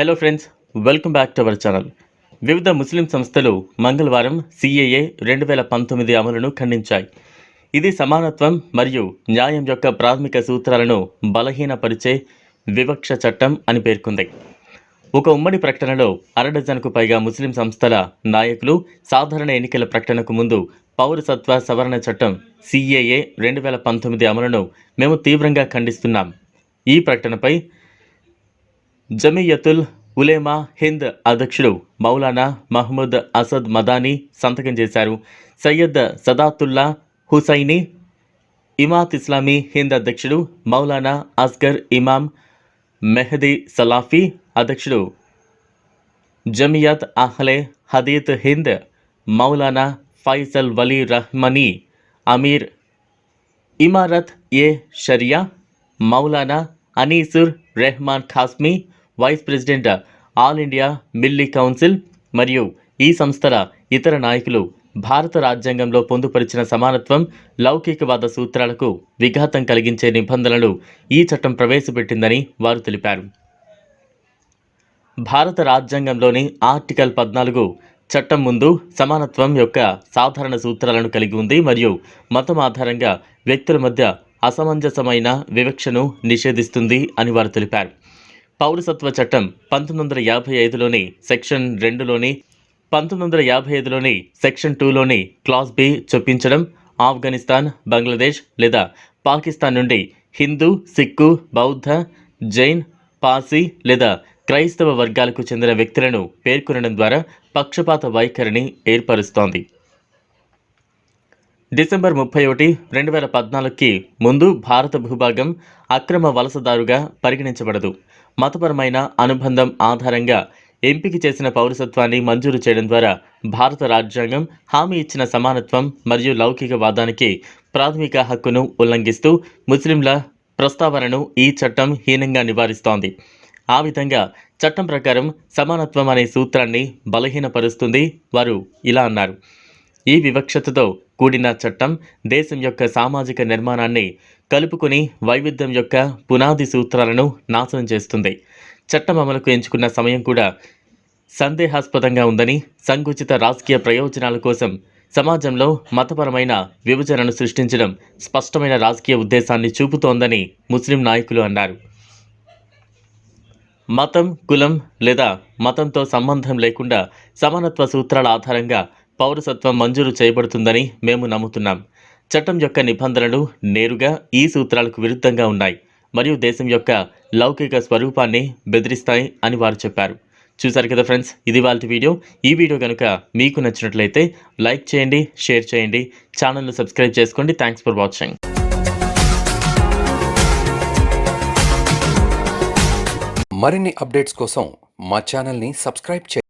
Hello friends welcome back to our channel వివిధ ముస్లిం సంస్థలు మంగళవారం సిఏఏ రెండు వేల పంతొమ్మిది అమలును ఖండించాయి. ఇది సమానత్వం మరియు న్యాయం యొక్క ప్రాథమిక సూత్రాలను బలహీనపరిచే వివక్ష చట్టం అని పేర్కొంది. ఒక ఉమ్మడి ప్రకటనలో అరడజన్కు పైగా ముస్లిం సంస్థల నాయకులు సాధారణ ఎన్నికల ప్రకటనకు ముందు పౌరసత్వ సవరణ చట్టం సిఏఏ రెండు వేల పంతొమ్మిది అమలును మేము తీవ్రంగా ఖండిస్తున్నాం. ఈ ప్రకటనపై జమీయతుల్ ఉలేమా హింద్ అధ్యక్షుడు మౌలానా మహ్మూద్ అసద్ మదానీ సంతకం చేశారు. సయ్యద్ సదాతుల్లా హుసైని ఇమాత్ ఇస్లామీ హింద్ అధ్యక్షుడు మౌలానా అస్గర్ ఇమామ్ మెహదీ సలాఫీ అధ్యక్షుడు Jamiat Ahle Hadith Hind Maulana Faisal Wali Rahmani Amir Imarat e Shariah Maulana Anisur Rehman Qasmi vice president all India Milli council మరియు ఈ సంస్థల ఇతర నాయకులు భారత రాజ్యాంగంలో పొందుపరిచిన సమానత్వం లౌకికవాద సూత్రాలకు విఘాతం కలిగించే నిబంధనలు ఈ చట్టం ప్రవేశపెట్టిందని వారు తెలిపారు. భారత రాజ్యాంగంలోని ఆర్టికల్ పద్నాలుగు చట్టం ముందు సమానత్వం యొక్క సాధారణ సూత్రాలను కలిగి ఉంది మరియు మతం ఆధారంగా వ్యక్తుల మధ్య అసమంజసమైన వివక్షను నిషేధిస్తుంది అని వారు తెలిపారు. పౌరసత్వ చట్టం పంతొమ్మిది వందల యాభై ఐదులోని సెక్షన్ రెండులోని పంతొమ్మిది వందల యాభై ఐదులోని సెక్షన్ టూలోని క్లాస్ బి చొప్పించడం ఆఫ్ఘనిస్తాన్ బంగ్లాదేశ్ లేదా పాకిస్తాన్ నుండి హిందూ సిక్కు బౌద్ధ జైన్ పార్సీ లేదా క్రైస్తవ వర్గాలకు చెందిన వ్యక్తులను పేర్కొనడం ద్వారా పక్షపాత వైఖరిని ఏర్పరుస్తోంది. డిసెంబర్ ముప్పై ఒకటి రెండు వేల పద్నాలుగుకి ముందు భారత భూభాగం అక్రమ వలసదారుగా పరిగణించబడదు. మతపరమైన అనుబంధం ఆధారంగా ఎంపిక చేసిన పౌరసత్వాన్ని మంజూరు చేయడం ద్వారా భారత రాజ్యాంగం హామీ ఇచ్చిన సమానత్వం మరియు లౌకికవాదానికి ప్రాథమిక హక్కును ఉల్లంఘిస్తూ ముస్లింల ప్రస్తావనను ఈ చట్టం హీనంగా నివారిస్తోంది. ఆ విధంగా చట్టం ప్రకారం సమానత్వం అనే సూత్రాన్ని బలహీనపరుస్తుంది వారు ఇలా అన్నారు. ఈ వివక్షతతో కూడిన చట్టం దేశం యొక్క సామాజిక నిర్మాణాన్ని కలుపుకొని వైవిధ్యం యొక్క పునాది సూత్రాలను నాశనం చేస్తుంది. చట్టం అమలుకు ఎంచుకున్న సమయం కూడా సందేహాస్పదంగా ఉందని సంకుచిత రాజకీయ ప్రయోజనాల కోసం సమాజంలో మతపరమైన విభజనను సృష్టించడం స్పష్టమైన రాజకీయ ఉద్దేశాన్ని చూపుతోందని ముస్లిం నాయకులు అన్నారు. మతం కులం లేదా మతంతో సంబంధం లేకుండా సమానత్వ సూత్రాల ఆధారంగా పౌరసత్వం మంజూరు చేయబడుతుందని మేము నమ్ముతున్నాం. చట్టం యొక్క నిబంధనలు నేరుగా ఈ సూత్రాలకు విరుద్ధంగా ఉన్నాయి మరియు దేశం యొక్క లౌకిక స్వరూపాన్ని బెదిరిస్తాయి అని వారు చెప్పారు. చూసారు కదా ఫ్రెండ్స్ ఇది వాళ్ళ వీడియో. ఈ వీడియో కనుక మీకు నచ్చినట్లయితే లైక్ చేయండి షేర్ చేయండి ఛానల్ను సబ్స్క్రైబ్ చేసుకోండి. Thanks for watching. మరిన్ని అప్డేట్స్ కోసం మా ఛానల్ని సబ్స్క్రైబ్ చేయండి.